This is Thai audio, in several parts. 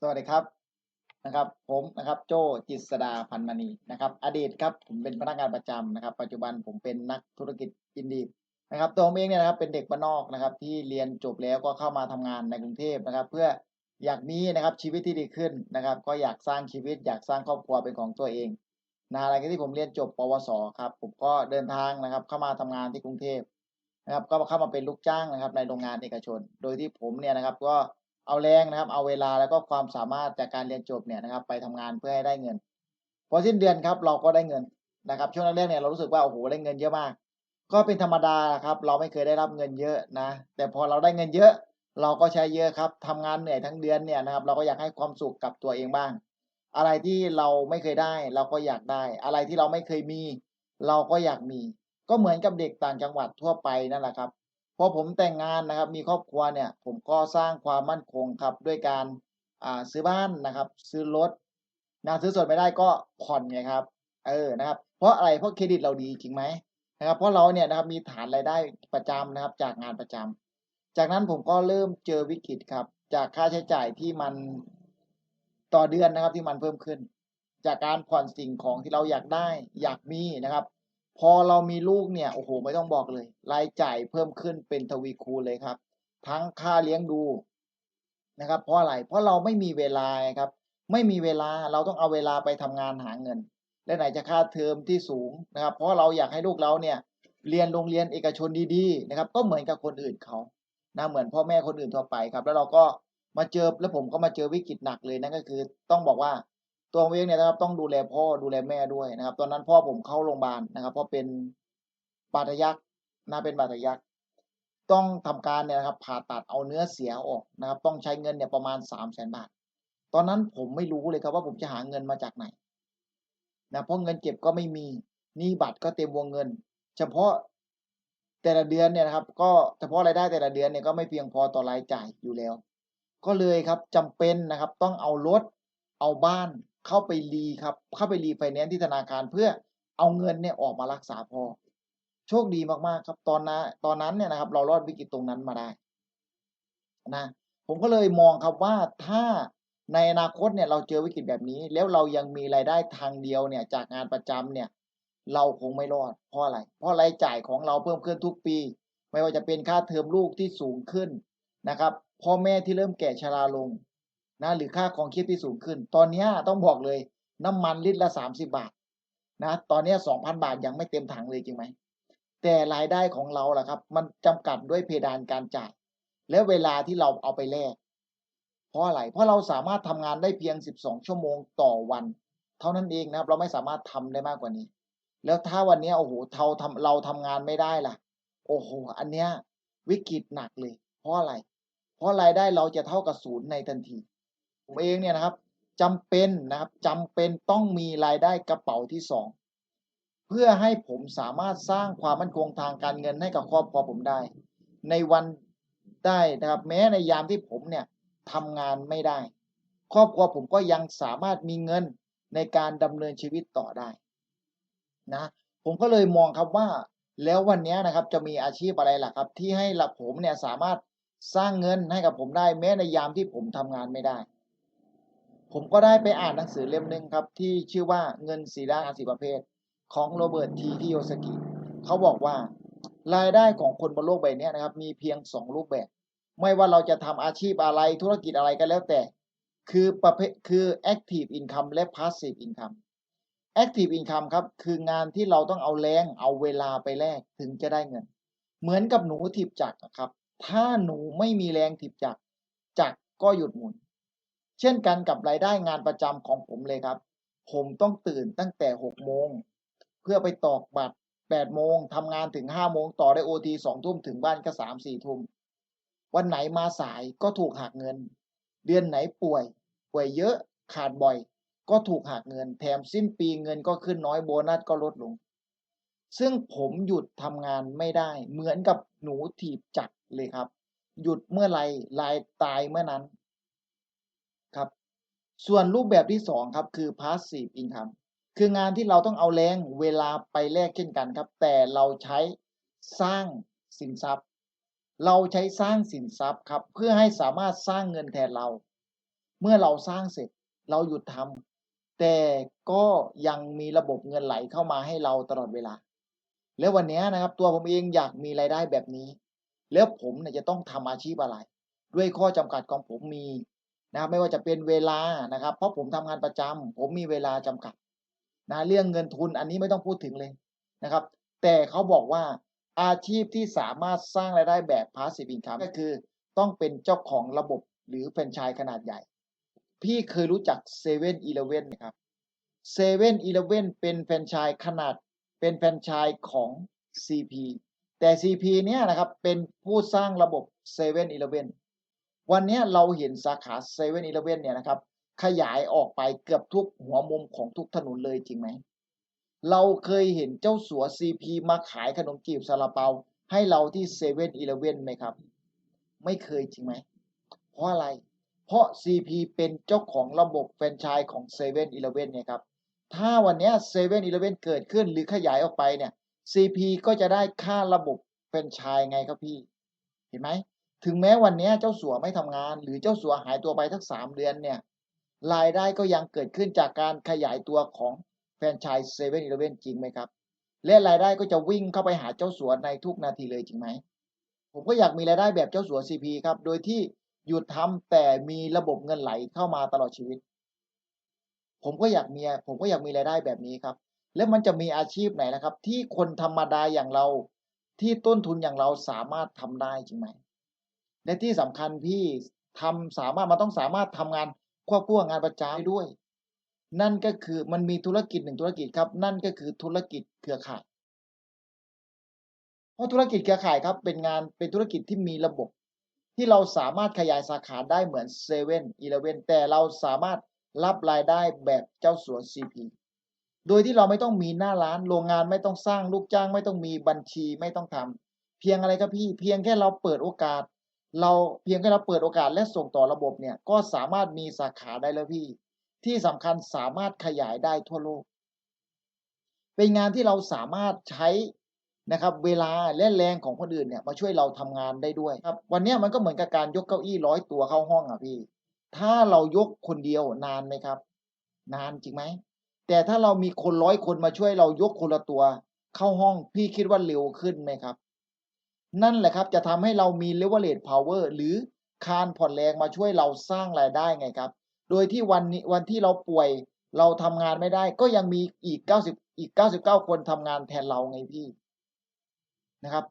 สวัสดีครับนะครับ ผมนะครับโจจิษดาพันมณีนะครับ อดีตครับผมเป็นพนักงานประจำนะครับ ปัจจุบันผมเป็นนักธุรกิจอินดีนะครับ ตัวผมเองเนี่ยนะครับเป็นเด็กบ้านนอกนะครับ ที่เรียนจบแล้วก็เข้ามาทำงานในกรุงเทพนะครับ เพื่ออยากมีนะครับชีวิตที่ดีขึ้นนะครับ ก็อยากสร้างชีวิต อยากสร้างครอบครัวเป็นของตัวเองนะอะไรที่ผมเรียนจบปวสครับ ผมก็เดินทางนะครับ เข้ามาทำงานที่กรุงเทพนะครับ ก็เข้ามาเป็นลูกจ้างนะครับ ในโรงงานเอกชน โดยที่ผมเนี่ยนะครับก็ เอาแรงนะครับ เอาเวลาแล้วก็ความสามารถจากการเรียนจบเนี่ยนะครับ ไปทำงานเพื่อให้ได้เงิน พอสิ้นเดือนครับเราก็ได้เงินนะครับ ช่วงแรกๆเนี่ยเรารู้สึกว่าโอ้โหได้เงินเยอะมาก ก็เป็นธรรมดาครับ เราไม่เคยได้รับเงินเยอะนะ แต่พอเราได้เงินเยอะ เราก็ใช้เยอะครับทำงานเหนื่อยทั้งเดือนเนี่ยนะครับ เราก็อยากให้ความสุขกับตัวเองบ้าง อะไรที่เราไม่เคยได้ เราก็อยากได้ อะไรที่เราไม่เคยมี เราก็อยากมี ก็เหมือนกับเด็กต่างจังหวัดทั่วไปนั่นแหละครับ พอผมแต่งงานนะครับ มีครอบครัวเนี่ย ผมก็สร้างความมั่นคงครับ ด้วยการอ่าซื้อบ้านนะครับ ซื้อรถนะซื้อสดไม่ได้ก็ผ่อนไงครับ เออนะครับ เพราะอะไรเพราะเครดิตเราดีจริงไหมนะครับ เพราะเราเนี่ยนะครับมีฐานรายได้ประจำนะครับ จากงานประจำจากนั้นผมก็เริ่มเจอวิกฤตครับ จากค่าใช้จ่ายที่มันต่อเดือนนะครับที่มันเพิ่มขึ้น จากการผ่อนสิ่งของที่เราอยากได้ อยากมีนะครับ พอเรามีลูกเนี่ยโอ้โหไม่ต้องบอกเลย รายจ่ายเพิ่มขึ้นเป็นทวีคูณเลยครับ ทั้งค่าเลี้ยงดูนะครับ เพราะอะไรเพราะเราไม่มีเวลาครับ ไม่มีเวลาเราต้องเอาเวลาไปทำงานหาเงิน และไหนจะค่าเทอมที่สูงนะครับ เพราะเราอยากให้ลูกเราเนี่ยเรียนโรงเรียนเอกชนดีๆนะครับ ก็เหมือนกับคนอื่นเขานะเหมือนพ่อแม่คนอื่นทั่วไปครับ แล้วเราก็มาเจอแล้วผมก็มาเจอวิกฤตหนักเลยนั่นก็คือ ต้องบอกว่า ตัวผมเองเนี่ยนะครับต้องดูแลพ่อดูแลแม่ด้วยนะครับ ตอนนั้นพ่อผมเข้าโรงพยาบาลนะครับ เพราะเป็นบาดทะยักนะเป็นบาดทะยักต้องทำการเนี่ยนะครับผ่าตัดเอาเนื้อเสียออกนะครับ ต้องใช้เงินเนี่ยประมาณสามแสนบาท ตอนนั้นผมไม่รู้เลยครับว่าผมจะหาเงินมาจากไหนนะเพราะเงินเก็บก็ไม่มีหนี้บัตรก็เต็มวงเงิน เฉพาะแต่ละเดือนเนี่ยนะครับ ก็เฉพาะรายได้แต่ละเดือนเนี่ยก็ไม่เพียงพอต่อรายจ่ายอยู่แล้ว ก็เลยครับจำเป็นนะครับ ต้องเอารถเอาบ้าน เข้าไปรีครับเข้าไปรีไฟแนนซ์ที่ธนาคารเพื่อเอาเงินเนี่ยออกมารักษาพอ โชคดีมากๆครับตอนนั้นตอนนั้นเนี่ยนะครับ เรารอดวิกฤตตรงนั้นมาได้นะผมก็เลยมองครับว่าถ้าในอนาคตเนี่ยเราเจอวิกฤตแบบนี้ แล้วเรายังมีรายได้ทางเดียวเนี่ย จากงานประจำเนี่ย เราคงไม่รอดเพราะอะไร เพราะรายจ่ายของเราเพิ่มขึ้นทุกปี ไม่ว่าจะเป็นค่าเทอมลูกที่สูงขึ้นนะครับพ่อแม่ที่เริ่มแก่ชราลง นะหรือค่าของชีพที่สูงขึ้น ตอนนี้ต้องบอกเลย น้ำมันลิตรละสามสิบาทนะตอนนี้สองพันบาทยังไม่เต็มถังเลยจริงไหม แต่รายได้ของเราล่ะครับ มันจำกัดด้วยเพดานการจ่าย และเวลาที่เราเอาไปแลกเพราะอะไรเพราะเราสามารถทำงานได้เพียงสิบสองชั่วโมงต่อวัน เท่านั้นเองนะครับเราไม่สามารถทำได้มากกว่านี้ แล้วถ้าวันนี้โอ้โหเราทำเราทำงานไม่ได้ล่ะ โอ้โหอันเนี้ยวิกฤตหนักเลย เพราะอะไร เพราะรายได้เราจะเท่ากับศูนย์ในทันที ผมเองเนี่ยนะครับจำเป็นนะครับจำเป็นต้องมีรายได้กระเป๋าที่สองเพื่อให้ผมสามารถสร้างความมั่นคงทางการเงินให้กับครอบครัวผมได้ ในวันได้นะครับ แม้ในยามที่ผมเนี่ยทำงานไม่ได้ ครอบครัวผมก็ยังสามารถมีเงินในการดำเนินชีวิตต่อได้นะผมก็เลยมองครับว่าแล้ววันนี้นะครับจะมีอาชีพอะไรล่ะครับ ที่ให้ละผมเนี่ยสามารถสร้างเงินให้กับผมได้ แม้ในยามที่ผมทำงานไม่ได้ ผมก็ได้ไปอ่านหนังสือเล่มหนึ่งครับ ที่ชื่อว่าเงินสีด้านอาชีพประเภท ของโรเบิร์ตทีคิโยสกิเขาบอกว่ารายได้ของคนบนโลกใบนี้นะครับ มีเพียงสองรูปแบบ ไม่ว่าเราจะทำอาชีพอะไรธุรกิจอะไรก็แล้วแต่ คือประเภทคือ active income และ passive income active income ครับ คืองานที่เราต้องเอาแรงเอาเวลาไปแลกถึงจะได้เงิน เหมือนกับหนูถีบจักรครับ ถ้าหนูไม่มีแรงถีบจักรจักรก็หยุดหมุน เช่นกันกับรายได้งานประจำของผมเลยครับ ผมต้องตื่นตั้งแต่หกโมง เพื่อไปตอกบัตรแปดโมงทำงานถึงห้าโมงต่อได้โอทีสองทุ่มถึงบ้านก็สามสี่ทุ่ม วันไหนมาสายก็ถูกหักเงิน เดือนไหนป่วย ป่วยเยอะขาดบ่อย ก็ถูกหักเงิน แถมสิ้นปีเงินก็ขึ้นน้อยโบนัสก็ลดลง ซึ่งผมหยุดทำงานไม่ได้ เหมือนกับหนูถีบจักรเลยครับ หยุดเมื่อไรลายตายเมื่อนั้น ส่วนรูปแบบที่สองครับคือ passive income คืองานที่เราต้องเอาแรงเวลาไปแลกเช่นกันครับ แต่เราใช้สร้างสินทรัพย์ เราใช้สร้างสินทรัพย์ครับ เพื่อให้สามารถสร้างเงินแทนเรา เมื่อเราสร้างเสร็จเราหยุดทำแต่ก็ยังมีระบบเงินไหลเข้ามาให้เราตลอดเวลา แล้ววันนี้นะครับ ตัวผมเองอยากมีรายได้แบบนี้ แล้วผมเนี่ยจะต้องทำอาชีพอะไร ด้วยข้อจำกัดของผมมี นะครับไม่ว่าจะเป็นเวลานะครับ เพราะผมทำงานประจำผมมีเวลาจำกัดนะเรื่องเงินทุนอันนี้ไม่ต้องพูดถึงเลยนะครับ แต่เขาบอกว่าอาชีพที่สามารถสร้างรายได้แบบ passive income ก็คือ ต้องเป็นเจ้าของระบบหรือแฟรนไชส์ขนาดใหญ่ พี่เคยรู้จักเซเว่นอีเลเว่นไหมครับเซเว่นอีเลเว่นเป็นแฟรนไชส์ขนาดเป็นแฟรนไชส์ของ CP แต่ CP เนี่ยนะครับเป็นผู้สร้างระบบ7 e เ e ่ e อวัน วันนี้เราเห็นสาขา7 e เ e ่ e อเลเว่นเนี่ยนะครับ ขยายออกไปเกือบทุกหัวมุมของทุกถนนเลยจริงไหม เราเคยเห็นเจ้าสัว CP มาขายขนมจีบซาลาเปา ให้เราที่7 e เ e ่ e อไหมครับ ไม่เคยจริงไหม เพราะอะไร เพราะ CP เป็นเจ้าของระบบแฟรนไชส์ของ7 e เ e ่ e เนี่ยครับ ถ้าวันนี้7 e เ e ่ e เลเว่นเกิดขึ้นหรือขยายออกไปเนี่ย CP ก็จะได้ค่าระบบเป็นไชายไงครับพี่ เห็นไหม ถึงแม้วันนี้เจ้าสัวไม่ทำงาน หรือเจ้าสัวหายตัวไปทั้งสามเดือนเนี่ยรายได้ก็ยังเกิดขึ้นจากการขยายตัวของแฟรนไชส์เซเว่นอีเลเว่นจริงไหมครับ และรายได้ก็จะวิ่งเข้าไปหาเจ้าสัวในทุกนาทีเลยจริงไหม ผมก็อยากมีรายได้แบบเจ้าสัว CP ครับ โดยที่หยุดทำแต่มีระบบเงินไหลเข้ามาตลอดชีวิต ผมก็อยากมีผมก็อยากมีรายได้แบบนี้ครับ แล้วมันจะมีอาชีพไหนนะครับ ที่คนธรรมดาอย่างเราที่ต้นทุนอย่างเราสามารถทำได้จริงไหม และที่สำคัญพี่ทำสามารถมันต้องสามารถทำงานควบคู่กับงานประจำด้วย นั่นก็คือมันมีธุรกิจหนึ่งธุรกิจครับ นั่นก็คือธุรกิจเครือข่าย เพราะธุรกิจเครือข่ายครับเป็นงานเป็นธุรกิจที่มีระบบ ที่เราสามารถขยายสาขาได้เหมือนเซเว่นอีเลเว่นแต่เราสามารถรับรายได้แบบเจ้าสัวซีพีโดยที่เราไม่ต้องมีหน้าร้านโรงงานไม่ต้องสร้างลูกจ้าง ไม่ต้องมีบัญชีไม่ต้องทำเพียงอะไรครับพี่เพียงแค่เราเปิดโอกาส เราเพียงแค่เราเปิดโอกาสและส่งต่อระบบเนี่ยก็สามารถมีสาขาได้แล้วพี่ ที่สำคัญสามารถขยายได้ทั่วโลก เป็นงานที่เราสามารถใช้นะครับเวลาและแรงของคนอื่นเนี่ยมาช่วยเราทำงานได้ด้วยครับวันนี้มันก็เหมือนกับการยกเก้าอี้ร้อยตัวเข้าห้องอะพี่ ถ้าเรายกคนเดียวนานไหมครับ นานจริงไหมแต่ถ้าเรามีคนร้อยคนมาช่วยเรายกคนละตัว เข้าห้องพี่คิดว่าเร็วขึ้นไหมครับ นั่นแหละครับจะทำให้เรามี leverage power หรือคานผ่อนแรงมาช่วยเราสร้างรายได้ไงครับ โดยที่วันนี้วันที่เราป่วยเราทำงานไม่ได้ ก็ยังมีอีก 90 อีก 99 คนทำงานแทนเราไงพี่นะครับ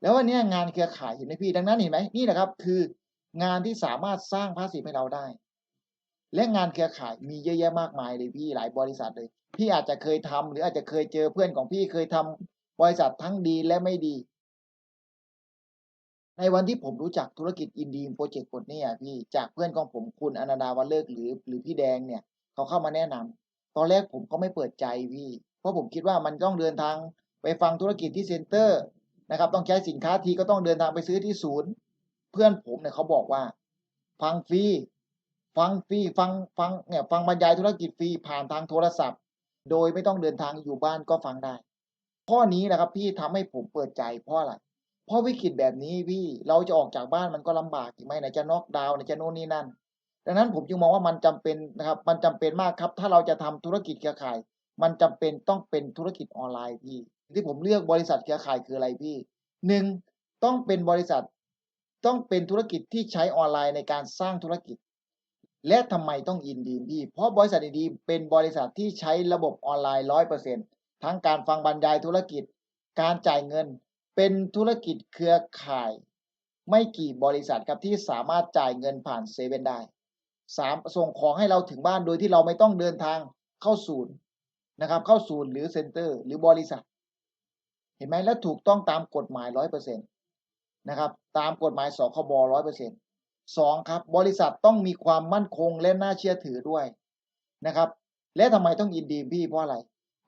แล้ววันนี้งานเครือข่ายเห็นไหมพี่ดังนั้นเห็นไหมนี่นะครับคืองานที่สามารถสร้างภาษีให้เราได้ และงานเครือข่ายมีเยอะแยะมากมายเลยพี่หลายบริษัทเลย พี่อาจจะเคยทำหรืออาจจะเคยเจอเพื่อนของพี่เคยทำบริษัททั้งดีและไม่ดี ในวันที่ผมรู้จักธุรกิจอินดีมโปรเจกต์กดเนี่ยพี่จากเพื่อนของผมคุณอนันดาวันเลิกหรือ หรือพี่แดงเนี่ยเขาเข้ามาแนะนำตอนแรกผมก็ไม่เปิดใจพี่ เพราะผมคิดว่ามันต้องเดินทางไปฟังธุรกิจที่เซ็นเตอร์นะครับ ต้องใช้สินค้าทีก็ต้องเดินทางไปซื้อที่ศูนย์ เพื่อนผมเนี่ยเขาบอกว่า ฟังฟรีฟังฟรีฟังฟังเนี่ยฟังบรรยายธุรกิจฟรีผ่านทางโทรศัพท์ โดยไม่ต้องเดินทางอยู่บ้านก็ฟังได้ ข้อนี้นะครับพี่ทำให้ผมเปิดใจเพราะอะไร เพราะวิกฤตแบบนี้พี่เราจะออกจากบ้านมันก็ลำบากถูกไหมไหนจะน็อกดาวน์ไหนจะโน่นนี่นั่น ดังนั้นผมจึงมองว่ามันจำเป็นนะครับ มันจำเป็นมากครับ ถ้าเราจะทำธุรกิจเครือข่าย มันจำเป็นต้องเป็นธุรกิจออนไลน์พี่ ที่ผมเลือกบริษัทเครือข่ายคืออะไรพี่หนึ่งต้องเป็นบริษัท ต้องเป็นธุรกิจที่ใช้ออนไลน์ในการสร้างธุรกิจ และทำไมต้องอินดีมพี่ เพราะบริษัทอินดีเป็นบริษัทที่ใช้ระบบออนไลน์ร้อยเปอร์เซ็นทั้งการฟังบรรยายธุรกิจ การจ่ายเงิน เป็นธุรกิจเครือข่าย ไม่กี่บริษัทครับที่สามารถจ่ายเงินผ่านเซเว่นได้สามส่งของให้เราถึงบ้านโดยที่เราไม่ต้องเดินทางเข้าศูนย์นะครับ เข้าศูนย์หรือเซ็นเตอร์ หรือบริษัท เห็นไหมและถูกต้องตามกฎหมายร้อยเปอร์เซ็นต์นะครับ ตามกฎหมายสคบร้อยเปอร์เซ็นต์สองครับ บริษัทต้องมีความมั่นคงและน่าเชื่อถือด้วยนะครับ และทำไมต้องอินดีมพี่เพราะอะไร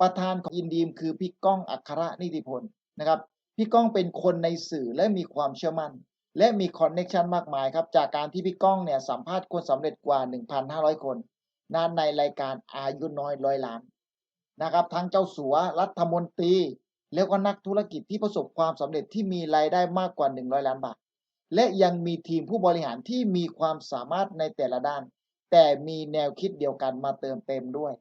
ประธานของอินดีมคือพี่ก้องอัครนิติพลนะครับ พี่ก้องเป็นคนในสื่อและมีความเชื่อมั่น และมีคอนเน็ชันมากมายครับ จากการที่พี่ก้องเนี่ยสัมภาษณ์คนสำเร็จกว่า 1,500 คนนานในรายการอายุน้อยร้อยล้านนะครับ ทั้งเจ้าสัวรัฐมนตรี แล้วก็นักธุรกิจที่ประสบความสำเร็จที่มีรายได้มากกว่า 100 ล้านบาท และยังมีทีมผู้บริหารที่มีความสามารถในแต่ละด้าน แต่มีแนวคิดเดียวกันมาเติมเต็มด้วย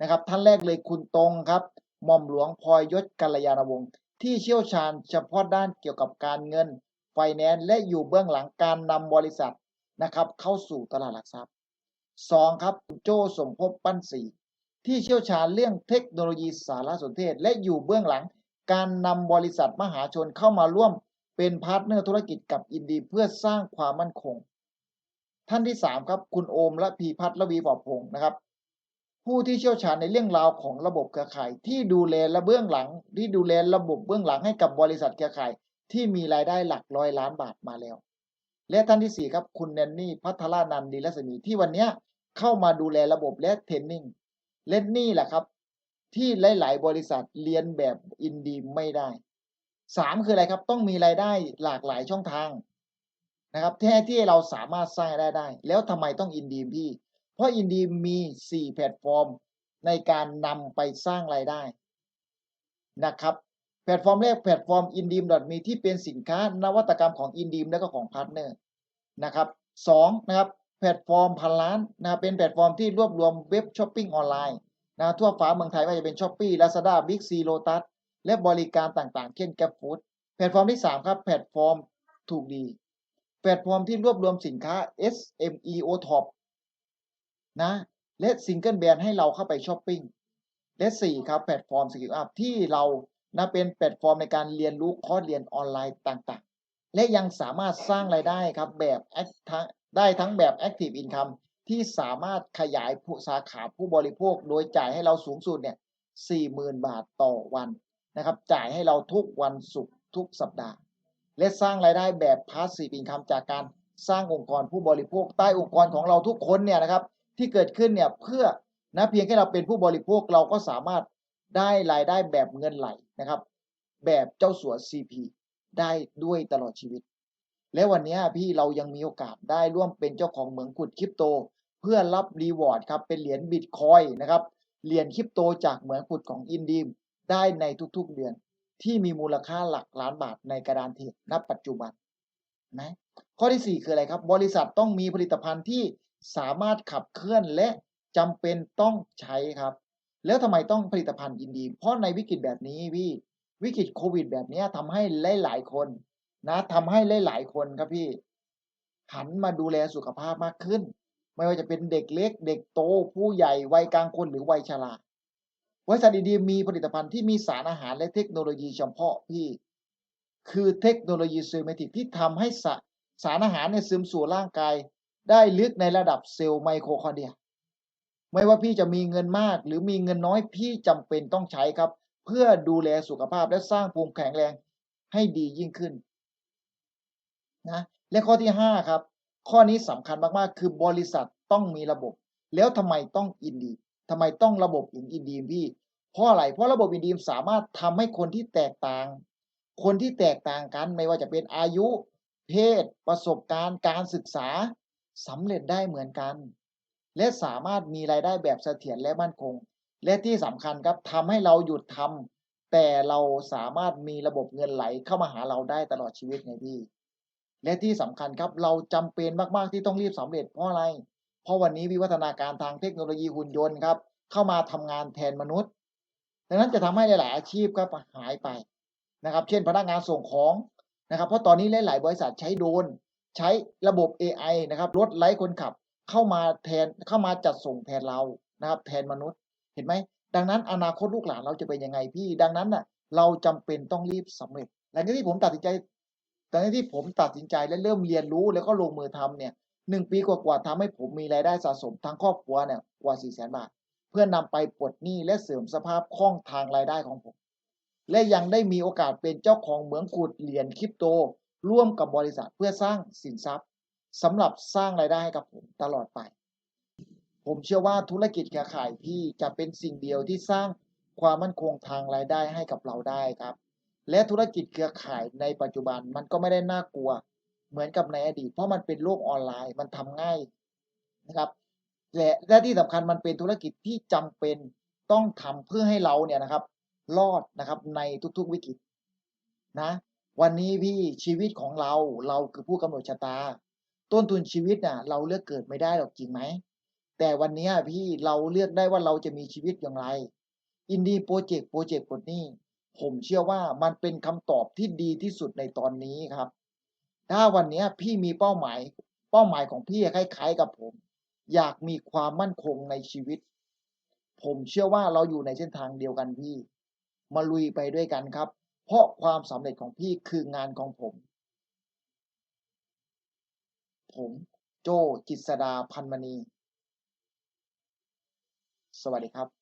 นะครับท่านแรกเลยคุณตรงครับหม่อมหลวงพลอยยศกัลยาณวงศ์ ที่เชี่ยวชาญเฉพาะด้านเกี่ยวกับการเงินไฟแนนซ์และอยู่เบื้องหลังการนำบริษัทนะครับเข้าสู่ตลาดหลักทรัพย์สองครับคุณโจสมภพปั้นศรีที่เชี่ยวชาญเรื่องเทคโนโลยีสารสนเทศ และอยู่เบื้องหลัง การนำบริษัทมหาชนเข้ามาร่วมเป็นพาร์ทเนอร์ธุรกิจกับอินดีเพื่อสร้างความมั่นคง ท่านที่สามครับ คุณโอมและพีพัฒน์ละวีปอบพงศ์นะครับ ผู้ที่เชี่ยวชาญในเรื่องราวของระบบเครือข่าย ที่ดูแลและเบื้องหลัง ที่ดูแลระบบเบื้องหลังให้กับบริษัทเครือข่าย ที่มีรายได้หลักร้อยล้านบาทมาแล้ว และท่านที่สี่ครับคุณแนนนี่พัทรานันดีรัศมีที่วันนี้เข้ามาดูแลระบบและเทรนนิ่งและนี่แหละครับ ที่หลาย ๆ บริษัทเรียนแบบอินดีไม่ได้สามคืออะไรครับ ต้องมีรายได้หลากหลายช่องทางนะครับแท้ที่เราสามารถสร้างรายได้ แล้วทำไมต้องอินดีพี่ เพราะอินดีมมีสี่แพลตฟอร์มในการนำไปสร้างรายได้นะครับแพลตฟอร์มแรกแพลตฟอร์ม i n d e e m มีที่เป็นสินค้านวัตกรรมของ i n d e e m และก็ของพาร์ทเนอร์นะครับสองนะครับแพลตฟอร์มพันล้านนะเป็นแพลตฟอร์มที่รวบรวมเว็บช้อปปิ้งออนไลน์นะทั่วฟ้าเมืองไทยไม่ว่าจะเป็น s h อ p e e Lazada Big C Lotus และบริการต่างๆ เช่น Grab Food แพลตฟอร์มที่ 3 ครับ แพลตฟอร์มถูกดี แพลตฟอร์มที่รวบรวมสินค้า SME O Top นะและซิงเกิลแบรนด์ให้เราเข้าไปช้อปปิ้งและ4ครับแพลตฟอร์มสกิลอัพที่เรานะเป็นแพลตฟอร์มในการเรียนรู้คอร์สเรียนออนไลน์ต่างๆ และยังสามารถสร้างรายได้ครับแบบได้ทั้งแบบ Active Income ที่สามารถขยายผู้สาขาผู้บริโภค โดยจ่ายให้เราสูงสุดเนี่ย40,000 บาทต่อวันนะครับ จ่ายให้เราทุกวันศุกร์ทุกสัปดาห์ และสร้างรายได้แบบ Passive Income จากการสร้างองค์กรผู้บริโภคใต้องค์กรของเราทุกคนเนี่ยนะครับ ที่เกิดขึ้นเนี่ยเพื่อนะเพียงแค่เราเป็นผู้บริโภคเราก็สามารถได้รายได้แบบเงินไหลนะครับ แบบเจ้าสัว CP ได้ด้วยตลอดชีวิต และวันนี้พี่เรายังมีโอกาสได้ร่วมเป็นเจ้าของเหมืองขุดคริปโต เพื่อรับรีวอร์ดครับเป็นเหรียญบิตคอยนะครับเหรียญคริปโตจากเหมืองขุดของอินดีมได้ในทุกๆเดือน ที่มีมูลค่าหลักล้านบาทในกระดานเทรดณปัจจุบันนะข้อที่ 4 คืออะไรครับ บริษัทต้องมีผลิตภัณฑ์ที่ สามารถขับเคลื่อนและจำเป็นต้องใช้ครับ แล้วทำไมต้องผลิตภัณฑ์อินดี เพราะในวิกฤตแบบนี้พี่วิกฤตโควิด แบบนี้ทำให้หลายๆคนนะทำให้หลายๆคนครับพี่ หันมาดูแลสุขภาพมากขึ้น ไม่ว่าจะเป็นเด็กเล็ก เด็กโต ผู้ใหญ่วัยกลางคนหรือวัยชราบริษัทดีๆมีผลิตภัณฑ์ที่มีสารอาหารและเทคโนโลยีเฉพาะพี่ คือเทคโนโลยีเซลล์เมติกที่ทำให้สาสารอาหารเนี่ยซึมสู่ร่างกาย ได้ลึกในระดับเซลล์ไมโครคอนเดรีย ไม่ว่าพี่จะมีเงินมาก หรือมีเงินน้อยพี่จำเป็นต้องใช้ครับ เพื่อดูแลสุขภาพและสร้างภูมิแข็งแรงให้ดียิ่งขึ้นนะและข้อที่ 5 ครับ ข้อนี้สำคัญมากๆ คือบริษัทต้องมีระบบ แล้วทำไมต้องอินดีทำไมต้องระบบอินอินดีมพี่ เพราะอะไร เพราะระบบอินดีมสามารถทำให้คนที่แตกต่าง คนที่แตกต่างกันไม่ว่าจะเป็นอายุ เพศ ประสบการณ์ การศึกษา สำเร็จได้เหมือนกัน และสามารถมีรายได้แบบเสถียรและมั่นคง และที่สำคัญครับทำให้เราหยุดทำแต่เราสามารถมีระบบเงินไหลเข้ามาหาเราได้ตลอดชีวิตไงพี่และที่สำคัญครับเราจำเป็นมากๆที่ต้องรีบสำเร็จเพราะอะไร เพราะวันนี้วิวัฒนาการทางเทคโนโลยีหุ่นยนต์ครับ เข้ามาทำงานแทนมนุษย์ดังนั้นจะทำให้หลาย ๆ อาชีพครับหายไปนะครับ เช่นพนักงานส่งของนะครับ เพราะตอนนี้หลาย ๆ บริษัทใช้โดรน ใช้ระบบ AI นะครับรถไร้คนขับเข้ามาแทนเข้ามาจัดส่งแทนเรานะครับ แทนมนุษย์เห็นไหมดังนั้นอนาคตลูกหลานเราจะเป็นยังไงพี่ ดังนั้นน่ะเราจำเป็นต้องรีบสำเร็จหลังจากที่ผมตัดสินใจตอนที่ผมตัดสินใจและเริ่มเรียนรู้แล้วก็ลงมือทำเนี่ยหนึ่งปีกว่าๆทำให้ผมมีรายได้สะสมทั้งครอบครัวเนี่ยกว่า4 0 0 0 0 0บาท เพื่อนำไปปลดหนี้และเสริมสภาพคล่องทางรายได้ของผม และยังได้มีโอกาสเป็นเจ้าของเหมืองขุดเหรียญคริปโต ร่วมกับบริษัทเพื่อสร้างสินทรัพย์สำหรับสร้างรายได้ให้กับผมตลอดไป ผมเชื่อว่าธุรกิจเครือข่ายพี่จะเป็นสิ่งเดียวที่สร้างความมั่นคงทางรายได้ให้กับเราได้ครับ และธุรกิจเครือข่ายในปัจจุบันมันก็ไม่ได้น่ากลัว เหมือนกับในอดีต เพราะมันเป็นโลกออนไลน์มันทำง่ายนะครับและและที่สำคัญมันเป็นธุรกิจที่จำเป็นต้องทำเพื่อให้เราเนี่ยนะครับ รอดนะครับในทุกๆวิกฤตนะ วันนี้พี่ชีวิตของเราเราคือผู้กำหนดชะตา ต้นทุนชีวิตน่ะ เราเลือกเกิดไม่ได้หรอกจริงไหม แต่วันนี้พี่เราเลือกได้ว่าเราจะมีชีวิตอย่างไร อินดี้โปรเจกต์โปรเจกต์กดนี้ ผมเชื่อว่ามันเป็นคำตอบที่ดีที่สุดในตอนนี้ครับ ถ้าวันนี้พี่มีเป้าหมาย เป้าหมายของพี่คล้ายๆกับผม อยากมีความมั่นคงในชีวิต ผมเชื่อว่าเราอยู่ในเส้นทางเดียวกันพี่ มาลุยไปด้วยกันครับ เพราะความสำเร็จของพี่คืองานของผม ผมโจจิตสดาพันมณี สวัสดีครับ